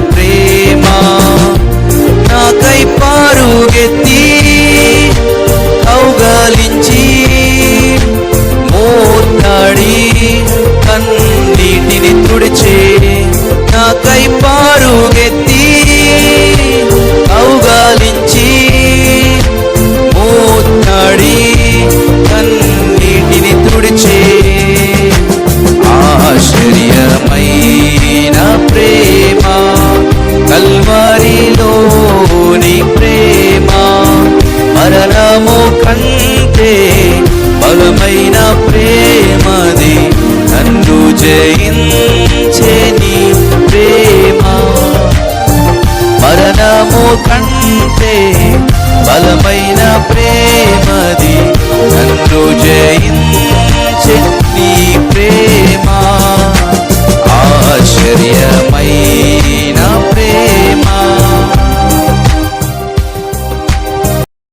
sofrer బలమైన ప్రేమది నన్ను జయించే నీ ప్రేమ. మరణము కంటే బలమైన ప్రేమ